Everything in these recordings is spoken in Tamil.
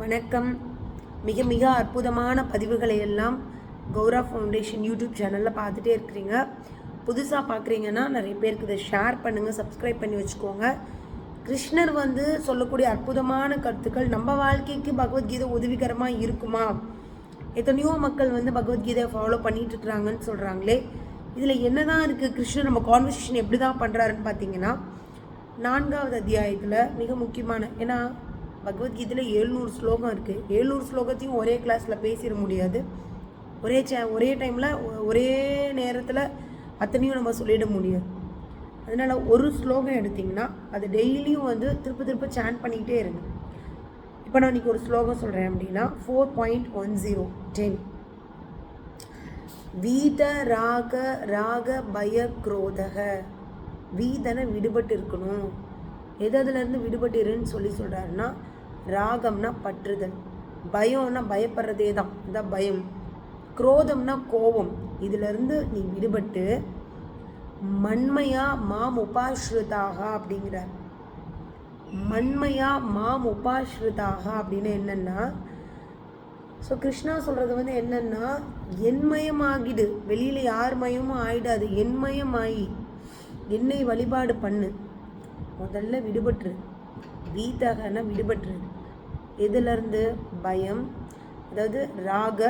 வணக்கம். மிக மிக அற்புதமான பதிவுகளை எல்லாம் கௌரா ஃபவுண்டேஷன் யூடியூப் சேனலில் பார்த்துட்டே இருக்கிறீங்க. புதுசாக பார்க்குறீங்கன்னா நிறைய பேருக்கு இதை ஷேர் பண்ணுங்கள் சப்ஸ்கிரைப் பண்ணி வச்சுக்கோங்க. கிருஷ்ணர் வந்து சொல்லக்கூடிய அற்புதமான கருத்துக்கள் நம்ம வாழ்க்கைக்கு பகவத்கீதை உதவிகரமாக இருக்குமா? எத்தனையோ மக்கள் வந்து பகவத்கீதையை ஃபாலோ பண்ணிகிட்ருக்குறாங்கன்னு சொல்கிறாங்களே இதில் என்னதான் இருக்குது கிருஷ்ணர் நம்ம கான்வர்சேஷன் எப்படி தான் பண்ணுறாருன்னு பார்த்தீங்கன்னா நான்காவது அத்தியாயத்தில் மிக முக்கியமான ஏன்னா பகவத்கீதையில் எழுநூறு ஸ்லோகம் இருக்குது எழுநூறு ஸ்லோகத்தையும் ஒரே கிளாஸில் பேசிட முடியாது. ஒரே சே ஒரே டைமில் ஒரே நேரத்தில் அத்தனையும் நம்ம சொல்லிட முடியாது. அதனால் ஒரு ஸ்லோகம் எடுத்திங்கன்னா அது டெய்லியும் வந்து திருப்ப திருப்ப சேன் பண்ணிக்கிட்டே இருங்க. இப்போ நான் இன்றைக்கி ஒரு ஸ்லோகம் சொல்கிறேன் அப்படின்னா four point one zero ten வீத ராக ராக பய குரோதக. வீதனை விடுபட்டு இருக்கணும். எது அதுலேருந்து விடுபட்டு இருன்னு சொல்லி சொல்கிறாருன்னா ராகம்னா பற்றுதல் பயம்னா பயப்படுறதே தான் இதான் பயம். குரோதம்னா கோபம். இதிலிருந்து நீ விடுபட்டு மண்மையா மாம் உபாஸ்ருதாக அப்படிங்கிறார். மண்மையா மாம் உபாஸ்ருதாக அப்படின்னு என்னென்னா ஸோ கிருஷ்ணா சொல்கிறது வந்து என்னென்னா என்மயமாகிடு. வெளியில் யார் மயமும் ஆகிடாது என்மயமாயி. என்னை வழிபாடு பண்ணு. முதல்ல விடுபட்டுரு. வீதகன விடுபட்டுருது எதுலேருந்து பயம். அதாவது ராக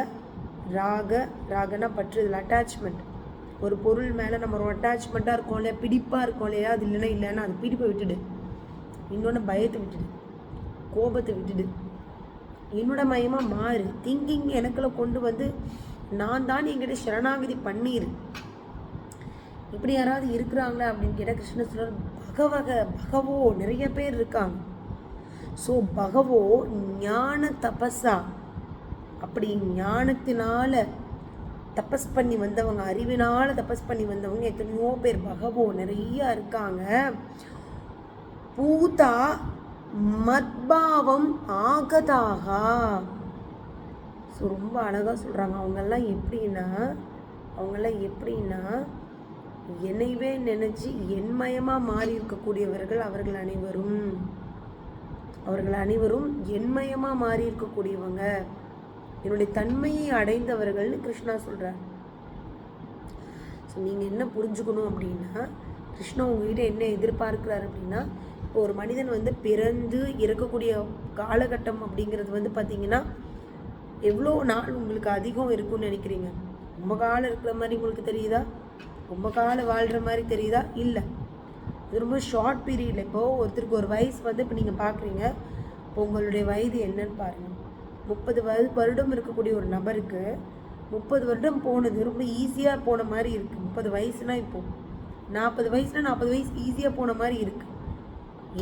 ராக ராகனா பற்றுதல் அட்டாச்மெண்ட் ஒரு பொருள் மேலே நம்ம ஒரு அட்டாச்மெண்ட்டாக இருக்கோம் இல்லையா? பிடிப்பாக இருக்கோம் இல்லையா? அது இல்லைன்னா இல்லைன்னா அது பிடிப்பை விட்டுடு. இன்னொன்று பயத்தை விட்டுடு. கோபத்தை விட்டுடு. என்னோட மயமாக மாறு. திங்கிங் எனக்குள்ள கொண்டு வந்து நான் தான் என்கிட்ட சரணாகதி பண்ணிரு. இப்படி யாராவது இருக்கிறாங்களா அப்படின்னு கேட்டால் கிருஷ்ண சொல்றார் பகவக பகவோ நிறைய பேர் இருக்காங்க. ஸோ பகவோ ஞான தபஸா அப்படி ஞானத்தினால தபஸ் பண்ணி வந்தவங்க அறிவினால் தபஸ் பண்ணி வந்தவங்க எத்தனையோ பேர் பகவோ நிறைய இருக்காங்க. பூதா மத்பாவம் ஆகதாகா. ஸோ ரொம்ப அழகாக சொல்கிறாங்க அவங்கெல்லாம் எப்படின்னா அவங்கெல்லாம் எப்படின்னா என்னைவே நினச்சி என்மயமாக மாறி இருக்கக்கூடியவர்கள் அவர்கள் அனைவரும். அவர்கள் அனைவரும் எண்மயமாக மாறி இருக்கக்கூடியவங்க என்னுடைய தன்மையை அடைந்தவர்கள்னு கிருஷ்ணா சொல்கிறார் ஸோ நீங்கள் என்ன புரிஞ்சுக்கணும் அப்படின்னா கிருஷ்ணா உங்ககிட்ட என்ன எதிர்பார்க்கிறார் அப்படின்னா இப்போ ஒரு மனிதன் வந்து பிறந்து இருக்கக்கூடிய காலகட்டம் அப்படிங்கிறது வந்து பார்த்தீங்கன்னா எவ்வளோ நாள் உங்களுக்கு அதிகம் இருக்கும்னு நினைக்கிறீங்க? ரொம்ப காலம் இருக்கிற மாதிரி உங்களுக்கு தெரியுதா? ரொம்ப காலம் வாழ்கிற மாதிரி தெரியுதா? இல்லை. இது ரொம்ப ஷார்ட் பீரியடில் இப்போது ஒருத்தருக்கு ஒரு வயசு வந்து இப்போ நீங்கள் பார்க்குறீங்க இப்போ உங்களுடைய வயது என்னன்னு பாருங்கள் முப்பது வயது வருடம் இருக்கக்கூடிய ஒரு நபருக்கு முப்பது வருடம் போனது ரொம்ப ஈஸியாக போன மாதிரி இருக்குது முப்பது வயசுனால் இப்போது நாற்பது வயசுனா நாற்பது வயசு ஈஸியாக போன மாதிரி இருக்குது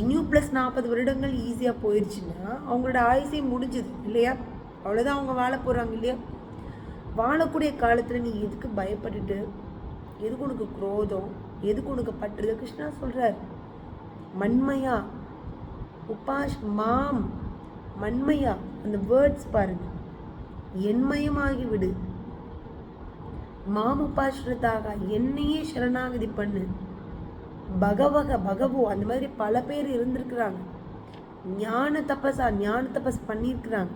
இன்னும் ப்ளஸ் நாற்பது வருடங்கள் ஈஸியாக போயிடுச்சுன்னா அவங்களோட ஆயுசே முடிஞ்சுது இல்லையா? அவ்வளோதான் அவங்க வாழ போகிறாங்க இல்லையா? வாழக்கூடிய காலத்தில் நீ எதுக்கு பயப்பட்டுட்டு எதுக்கு உனக்கு குரோதம்? எது உனக்கு கிருஷ்ணா சொல்கிறார் மண்மையா. உபாஷ் மாம். மண்மையா. அந்த வேர்ட்ஸ் பாருங்க. என்மயமாகி விடு மாம் உபாஷ்ரதாக என்னையே சரணாகதி பண்ணு. பகவக பகவோ அந்த மாதிரி பல பேர் இருந்திருக்கிறாங்க. ஞான தபஸா ஞான தபஸ் பண்ணியிருக்கிறாங்க.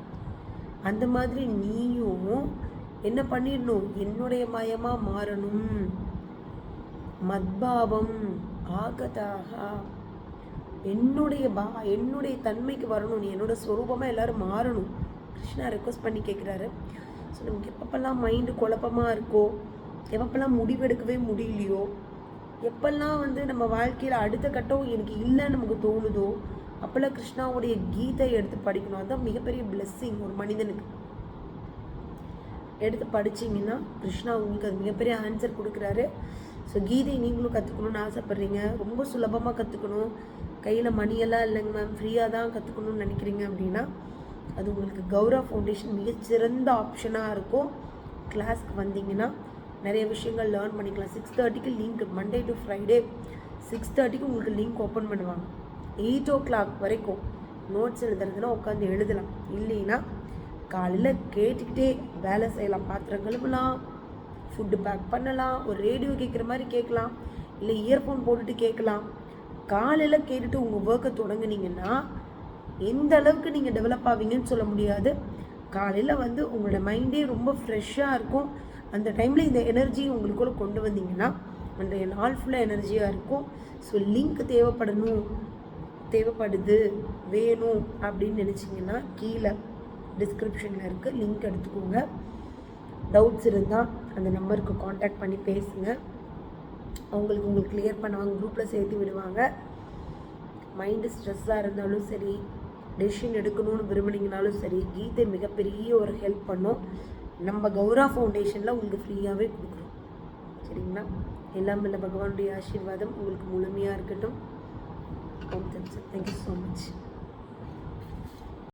அந்த மாதிரி நீயும் என்ன பண்ணிடணும்? என்னுடைய மயமாக மாறணும். மத்பாவம் ஆகதாக. என்னுடைய பா என்னுடைய தன்மைக்கு வரணும். நீ என்னோட ஸ்வரூபமாக எல்லோரும் மாறணும். கிருஷ்ணா ரெக்வஸ்ட் பண்ணி கேட்குறாரு ஸோ நமக்கு எப்பப்பெல்லாம் மைண்டு குழப்பமாக இருக்கோ எப்பப்பெல்லாம் முடிவெடுக்கவே முடியலையோ எப்பெல்லாம் வந்து நம்ம வாழ்க்கையில் அடுத்த கட்டம் எனக்கு இல்லைன்னு நமக்கு தோணுதோ அப்போல்லாம் கிருஷ்ணாவுடைய கீதை எடுத்து படிக்கணும். அதுதான் மிகப்பெரிய பிளெஸ்ஸிங் ஒரு மனிதனுக்கு. எடுத்து படிச்சிங்கன்னா கிருஷ்ணா உங்களுக்கு அது மிகப்பெரிய ஆன்சர் கொடுக்குறாரு. ஸோ கீதை நீங்களும் கற்றுக்கணும்னு ஆசைப்பட்றீங்க. ரொம்ப சுலபமாக கற்றுக்கணும் கையில் மணியெல்லாம் இல்லைங்க மேம் ஃப்ரீயாக தான் கற்றுக்கணும்னு நினைக்கிறீங்க அப்படின்னா அது உங்களுக்கு கௌரவ ஃபவுண்டேஷன் மிகச்சிறந்த ஆப்ஷனாக இருக்கும். கிளாஸ்க்கு வந்தீங்கன்னா நிறைய விஷயங்கள் லேர்ன் பண்ணிக்கலாம். சிக்ஸ் தேர்ட்டிக்கு link Monday to Friday six தேர்ட்டிக்கு உங்களுக்கு லிங்க் ஓப்பன் பண்ணுவாங்க. எயிட் ஓ கிளாக் வரைக்கும் நோட்ஸ் எழுதுறதுனா உட்காந்து எழுதலாம். இல்லைன்னா காலையில் கேட்டுக்கிட்டே வேலை செய்யலாம். பாத்திரம் கழுவலாம். ஃபுட்டு பேக் பண்ணலாம் ஒரு ரேடியோ கேட்குற மாதிரி கேட்கலாம் இல்லை இயர்ஃபோன் போட்டுட்டு கேட்கலாம் காலையில் கேட்டுட்டு உங்கள் ஒர்க்கை தொடங்குனீங்கன்னா எந்த அளவுக்கு நீங்கள் டெவலப் ஆவீங்கன்னு சொல்ல முடியாது. காலையில் வந்து உங்களோட மைண்டே ரொம்ப ஃப்ரெஷ்ஷாக இருக்கும். அந்த டைமில் இந்த எனர்ஜி உங்களுக்குள்ளே கொண்டு வந்தீங்கன்னா அன்றைய நாள் ஃபுல்லாக எனர்ஜியாக இருக்கும். ஸோ லிங்க் தேவைப்படணும் தேவைப்படுது வேணும் அப்படின்னு நினச்சிங்கன்னா கீழே டிஸ்கிரிப்ஷனில் இருக்குது லிங்க் எடுத்துக்கோங்க. டவுட்ஸ் இருந்தால் அந்த நம்பருக்கு காண்டாக்ட் பண்ணி பேசுங்க. அவங்களுக்கு உங்களுக்கு கிளியர் பண்ணுவாங்க குரூப்பில் சேர்த்து விடுவாங்க. மைண்டு ஸ்ட்ரெஸ்ஸாக இருந்தாலும் சரி டெசிஷன் எடுக்கணும்னு விரும்புனீங்கனாலும் சரி கீதை மிகப்பெரிய ஒரு ஹெல்ப் பண்ணும். நம்ம கௌரா ஃபவுண்டேஷனில் உங்களுக்கு ஃப்ரீயாகவே கொடுக்குறோம். சரிங்களா? எல்லாம் இல்லை பகவானுடைய ஆசீர்வாதம் உங்களுக்கு முழுமையாக இருக்கட்டும். Thank you so much